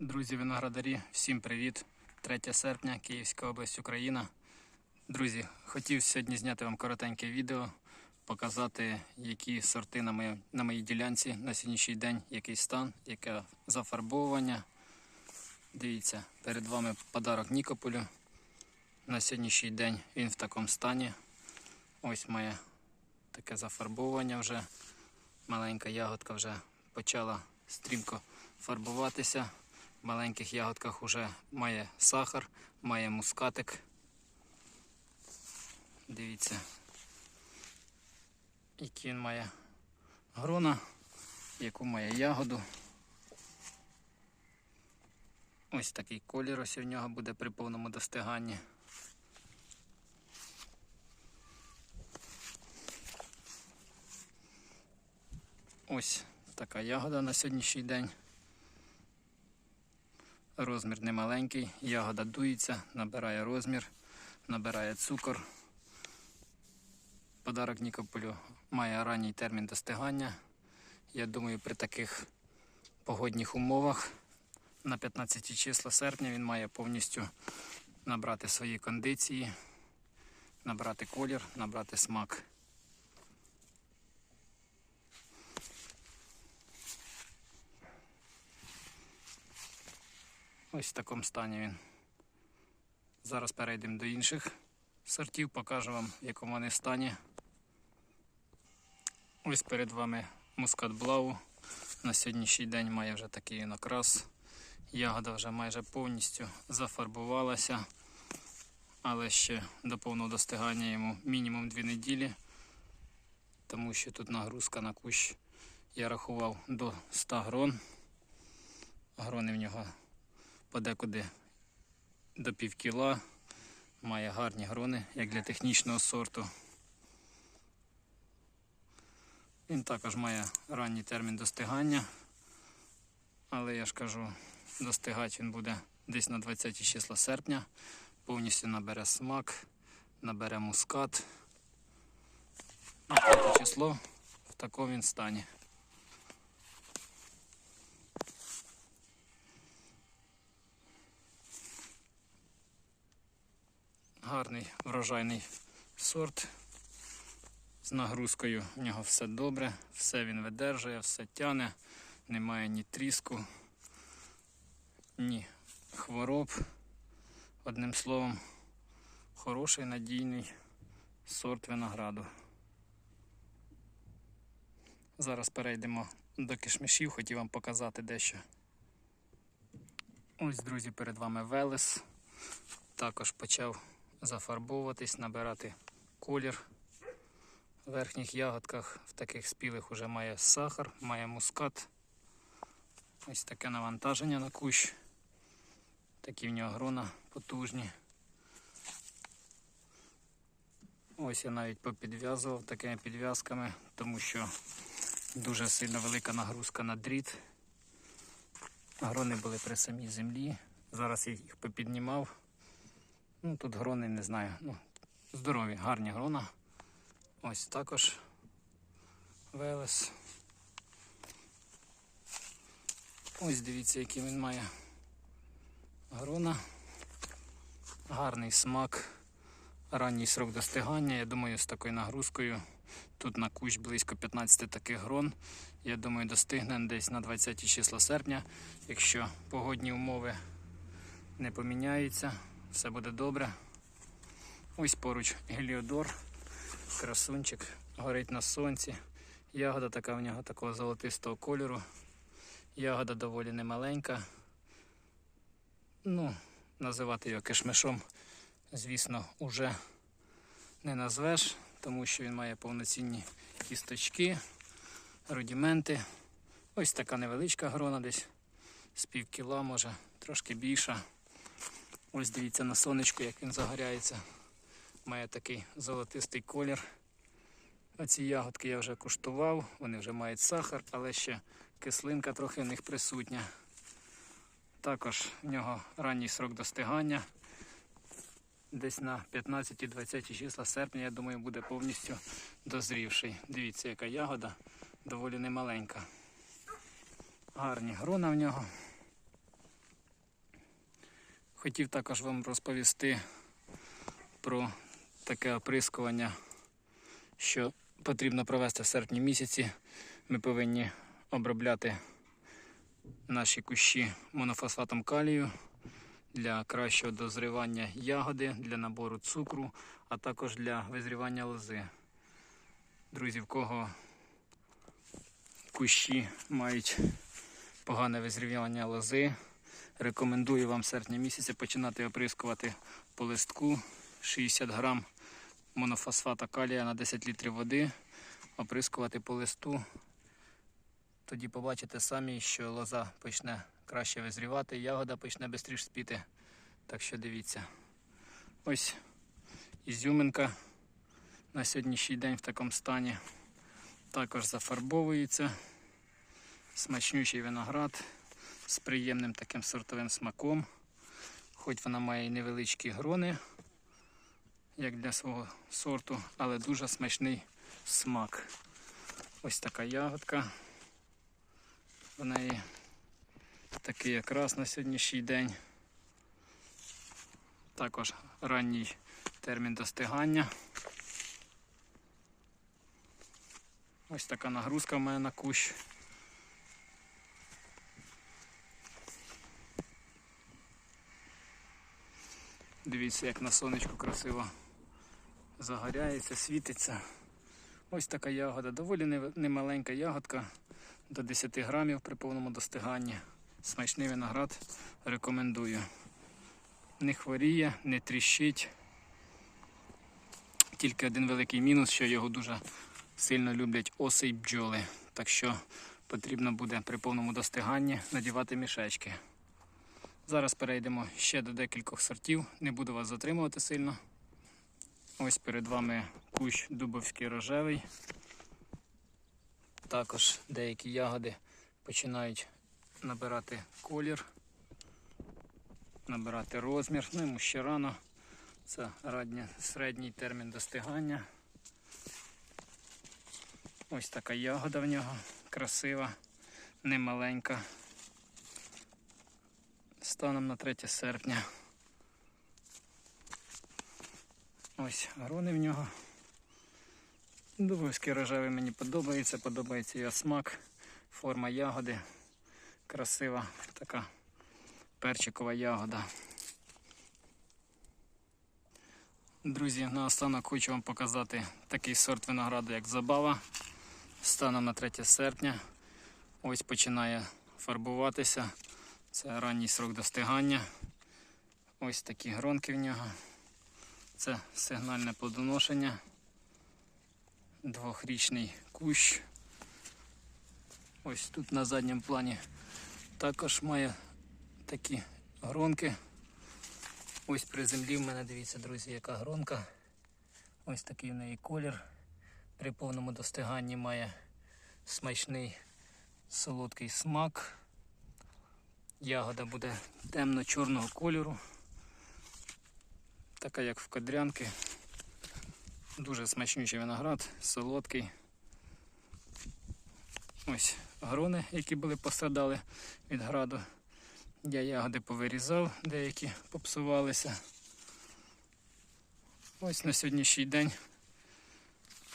Друзі, виноградарі, всім привіт! 3 серпня, Київська область, Україна. Друзі, хотів сьогодні зняти вам коротеньке відео, показати, які сорти на моїй, на моїй ділянці на сьогоднішній день, який стан, яке зафарбовування. Дивіться, перед вами подарок Нікополю. На сьогоднішній день він в такому стані. Ось має таке зафарбовування вже. Маленька ягодка вже почала стрімко фарбуватися. Маленьких ягодках вже має сахар, має мускатик. Дивіться, які він має грона, яку має ягоду. Ось такий колір ось у нього буде при повному достиганні. Ось така ягода на сьогоднішній день. Розмір немаленький, ягода дується, набирає розмір, набирає цукор. Подарок Нікополю має ранній термін достигання. Я думаю, при таких погодних умовах на 15 числа серпня він має повністю набрати свої кондиції, набрати колір, набрати смак. Ось в такому стані він. Зараз перейдемо до інших сортів, покажу вам, в якому вони стані. Ось перед вами мускат Блау. На сьогоднішній день має вже такий він окрас. Ягода вже майже повністю зафарбувалася, але ще до повного достигання йому мінімум 2 неділі, тому що тут нагрузка на кущ я рахував до 100 грон. Грони в нього подекуди до пів кіла. Має гарні грони, як для технічного сорту. Він також має ранній термін достигання, але я ж кажу, достигати він буде десь на 20 числа серпня. Повністю набере смак, набере мускат. На 5 число в такому він стані. Гарний врожайний сорт. З нагрузкою в нього все добре, все він видержує, все тяне, немає ні тріску, ні хвороб. Одним словом, хороший надійний сорт винограду. Зараз перейдемо до кишмишів, хотів вам показати дещо. Ось, друзі, перед вами Велес. Також почав зафарбовуватись, набирати колір. В верхніх ягодках в таких спілих вже має сахар, має мускат. Ось таке навантаження на кущ. Такі в нього грона потужні. Ось я навіть попідв'язував такими підв'язками, тому що дуже сильно велика нагрузка на дріт. Грони були при самій землі. Зараз я їх попіднімав. Ну, тут грони не знаю. Ну, здорові, гарні грона. Ось також Велес. Ось дивіться, який він має грона. Гарний смак, ранній срок достигання. Я думаю, з такою нагрузкою. Тут на кущ близько 15 таких грон. Я думаю, достигне десь на 20 числа серпня, якщо погодні умови не поміняються, все буде добре. Ось поруч Геліодор, красунчик, горить на сонці. Ягода така в нього такого золотистого кольору. Ягода доволі немаленька. Ну, називати його кишмишом, звісно, уже не назвеш, тому що він має повноцінні кісточки, рудіменти. Ось така невеличка грона десь з пів кіла, може, трошки більша. Ось дивіться на сонечку, як він загоряється. Має такий золотистий колір. Оці ягодки я вже куштував, вони вже мають сахар, але ще кислинка трохи в них присутня. Також в нього ранній срок достигання. Десь на 15-20 числа серпня, я думаю, буде повністю дозрівший. Дивіться, яка ягода доволі немаленька. Гарні грона в нього. Хотів також вам розповісти про таке оприскування, що потрібно провести в серпні місяці. Ми повинні обробляти наші кущі монофосфатом калію для кращого дозрівання ягоди, для набору цукру, а також для визрівання лози. Друзі, в кого кущі мають погане визрівання лози, рекомендую вам в серпні починати оприскувати по листку 60 грам монофосфата калія на 10 літрів води, оприскувати по листу. Тоді побачите самі, що лоза почне краще визрівати, ягода почне швидше спіти. Так що дивіться. Ось ізюминка на сьогоднішній день в такому стані. Також зафарбовується. Смачнючий виноград з приємним таким сортовим смаком. Хоч вона має невеличкі грони, як для свого сорту, але дуже смачний смак. Ось така ягодка. В неї такий якраз на сьогоднішній день. Також ранній термін достигання. Ось така нагрузка в мене на кущ. Дивіться, як на сонечку красиво загоряється, світиться. Ось така ягода. Доволі немаленька ягодка до 10 грамів при повному достиганні. Смачний виноград рекомендую. Не хворіє, не тріщить. Тільки один великий мінус, що його дуже сильно люблять оси й бджоли. Так що потрібно буде при повному достиганні надівати мішечки. Зараз перейдемо ще до декількох сортів, не буду вас затримувати сильно. Ось перед вами кущ дубовський рожевий. Також деякі ягоди починають набирати колір, набирати розмір. Ну йому ще рано. Це радні, середній термін достигання. Ось така ягода в нього красива, немаленька. Станом на 3 серпня. Ось грони в нього. Дубовський рожевий мені подобається, подобається його смак, форма ягоди. Красива така перчикова ягода. Друзі, наостанок хочу вам показати такий сорт винограду, як забава. Станом на 3 серпня. Ось починає фарбуватися. Це ранній срок достигання. Ось такі гронки в нього. Це сигнальне плодоношення. Двохрічний кущ. Ось тут на задньому плані також має такі гронки. Ось при землі в мене, дивіться, друзі, яка гронка. Ось такий в неї колір. При повному достиганні має смачний солодкий смак. Ягода буде темно-чорного кольору. Така як в кадрянки. Дуже смачнючий виноград, солодкий. Ось грони, які були пострадали від граду. Я ягоди повирізав, деякі попсувалися. Ось на сьогоднішній день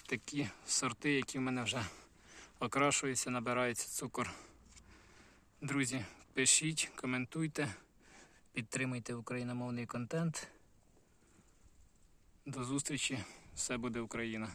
такі сорти, які в мене вже окрашуються, набирається цукор. Друзі, пишіть, коментуйте, підтримуйте україномовний контент. До зустрічі! Все буде Україна!